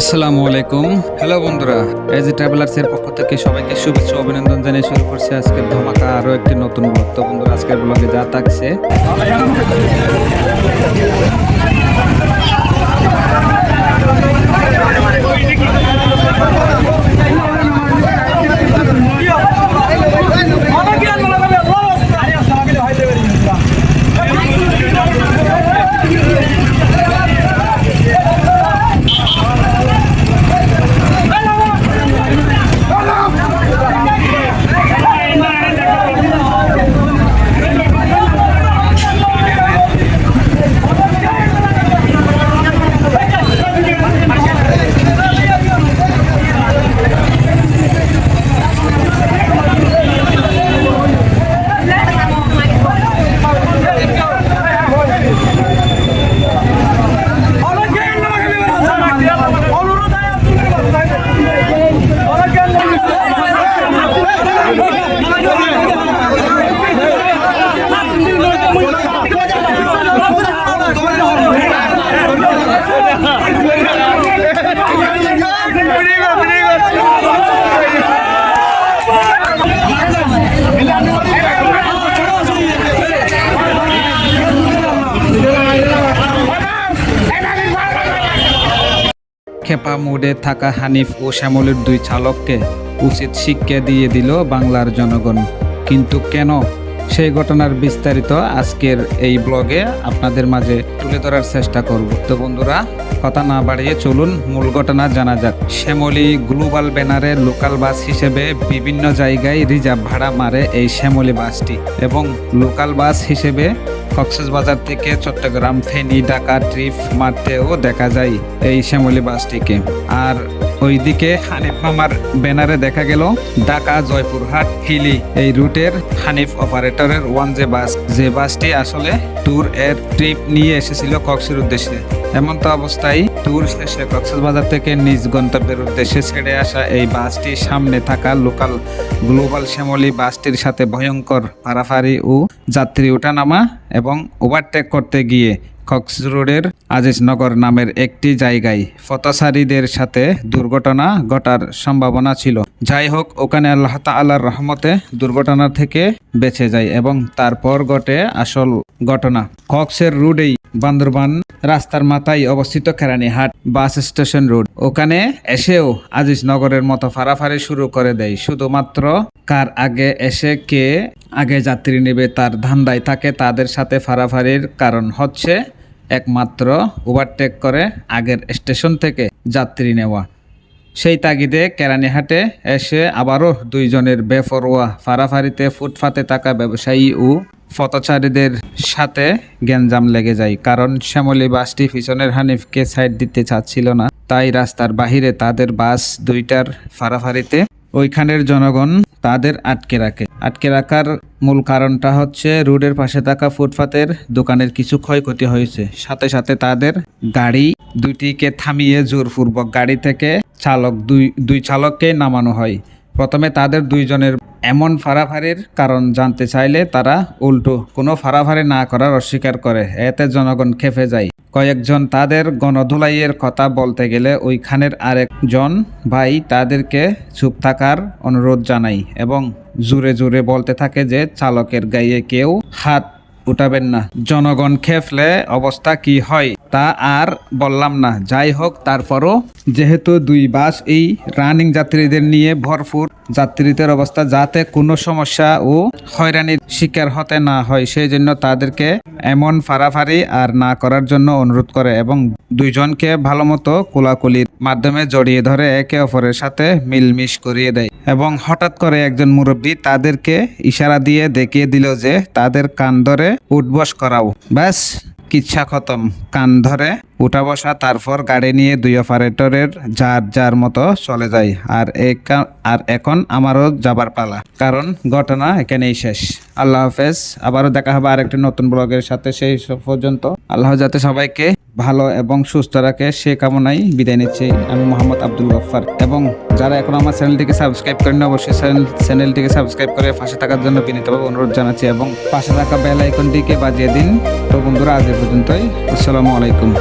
আসসালামু আলাইকুম। হ্যালো বন্ধুরা এজ ট্রাভেলার্স এর পক্ষ থেকে সবাইকে শুভেচ্ছা অভিনন্দন জানিয়ে শুরু করছে আজকের ধমাকা আরও একটি নতুন ব্লগ তো বন্ধুরা, আজকের ব্লগে যা থাকছে। খেপা মুডে থাকা হানিফ ও শ্যামলের দুই চালককে উচিত শিক্ষা দিয়ে দিল বাংলার জনগণ। কিন্তু কেন? সেই ঘটনার বিস্তারিত আজকের এই ব্লগে আপনাদের মাঝে তুলে ধরার চেষ্টা করব। তো বন্ধুরা, কথা না বাড়িয়ে চলুন, মূল ঘটনা জানা যাক। শ্যামলী গ্লোবাল ব্যানারে লোকাল বাস হিসেবে বিভিন্ন জায়গায় রিজার্ভ ভাড়া মারে এই শ্যামলী বাসটি এবং লোকাল বাস হিসেবে কক্সবাজার থেকে চট্টগ্রাম, ফেনী, ঢাকা ট্রিপ মারতেও দেখা যায় এই শ্যামলি বাসটিকে। আর ওইদিকে হানিফ মামার ব্যানারে দেখা গেল ঢাকা, জয়পুরহাট, হিলি। এই রুটের হানিফ অপারেটরের ওয়ান যে বাস, যে বাসটি আসলে ট্যুর এর ট্রিপ নিয়ে এসেছিল কক্সের উদ্দেশ্যে। এমন তো অবস্থায় ট্যুর শেষে কক্সবাজার থেকে নিজ গন্তব্যের উদ্দেশ্যে ছেড়ে আসা এই বাসটির সামনে থাকা লোকাল গ্লোবাল শ্যামলী বাসটির সাথে ভয়ঙ্কর পারাফারি ও যাত্রী ওঠানামা এবং ওভারটেক করতে গিয়ে কক্স রোডের আজিজনগর নামের একটি জায়গায় পথচারীদের সাথে দুর্ঘটনা ঘটার সম্ভাবনা ছিল। যাই হোক, ওখানে আল্লাহ তাল্লাহর রহমতে দুর্ঘটনা থেকে বেঁচে যায় এবং তারপর ঘটে আসল ঘটনা। কক্সের রোডেই বান্দরবান রাস্তার মাথায় অবস্থিত কেরানীহাট বাস স্টেশন রোড। ওখানে এসেও আজিজনগরের মতো ফারাফারি শুরু করে দেয়। শুধুমাত্র কার আগে এসে কে আগে যাত্রী নেবে তার ধান্দায় থাকে তাদের সাথে ফারাফারির কারণ হচ্ছে একমাত্র ওভারটেক করে আগের স্টেশন থেকে যাত্রী নেওয়া। সেই তাগিদে কেরানীহাটে এসে আবারও দুইজনের বেফরোয়া ফারাফারিতে ফুটফাতে থাকা ব্যবসায়ী ও পথচারীদের সাথে গ্যাঞ্জাম লেগে যায়, কারণ শ্যামলী বাসটি পিছনের হানিফকে সাইড দিতে চাচ্ছিল না। তাই রাস্তার বাহিরে তাদের বাস দুইটার ফারাফারিতে। ওইখানের জনগণ তাদের আটকে রাখে। আটকে রাখার মূল কারণটা হচ্ছে রোডের পাশে থাকা ফুটপাতের দোকানের কিছু ক্ষয়ক্ষতি হয়েছে। সাথে সাথে তাদের গাড়ি দুইটিকে থামিয়ে জোরপূর্বক গাড়ি থেকে চালক দুই দুই চালককে নামানো হয়। প্রথমে তাদের দুইজনের এমন ফারাফারির কারণ জানতে চাইলে তারা উল্টো কোনো ফারাফারি না করার অস্বীকার করে। এতে জনগণ খেপে যায়। কয়েকজন তাদের গণধুলাইয়ের কথা বলতে গেলে ওইখানের আরেকজন ভাই তাদেরকে চুপ থাকার অনুরোধ জানাই এবং জোরে জোরে বলতে থাকে যে চালকের গায়ে কেউ হাত উঠাবেন না। জনগণ খেফলে অবস্থা কি হয় তা আর বললাম না। যাই হোক, তারপরও যেহেতু দুই বাস এই রানিং যাত্রীদের নিয়ে ভরপুর যাত্রীদের অবস্থা যাতে কোনো সমস্যা ও হয়রানির শিকার হতে না হয় সেই জন্য তাদেরকে এমন ফারাফারি আর না করার জন্য অনুরোধ করে এবং দুইজনকে ভালো মতো কোলাকুলির মাধ্যমে জড়িয়ে ধরে একে অপরের সাথে মিলমিশ করিয়ে দেয় এবং হঠাৎ করে একজন মুরব্বী তাদেরকে ইশারা দিয়ে দেখিয়ে দিল যে তাদের কান ধরে উঠবস করাও। ব্যাস। কিচ্ছা খতম। কান ধরে, উঠা বসা, তারপর গাড়ি নিয়ে দুই অপারেটরের যার যার মতো চলে যায় আর আর এখন আমারও যাবার পালা। কারণ ঘটনা এখানেই শেষ। আল্লাহ হাফেজ। আবারও দেখা হবে আরেকটি নতুন ব্লগের সাথে। সেই পর্যন্ত আল্লাহ যাতে সবাইকে ভালো এবং সুস্থ রাখে, সে কামনাই বিদায় নিচ্ছি। আমি মোহাম্মদ আব্দুল গফার এবং যারা এখন আমার চ্যানেলটিকে সাবস্ক্রাইব করেন অবশ্যই চ্যানেল- চ্যানেলটিকে সাবস্ক্রাইব করে পাশে থাকার জন্য বিনীতভাবে অনুরোধ জানাচ্ছি এবং পাশে থাকা বেল আইকনটিকে বাজিয়ে দিন। তো বন্ধুরা, আজ এ পর্যন্তই। আসসালামু আলাইকুম।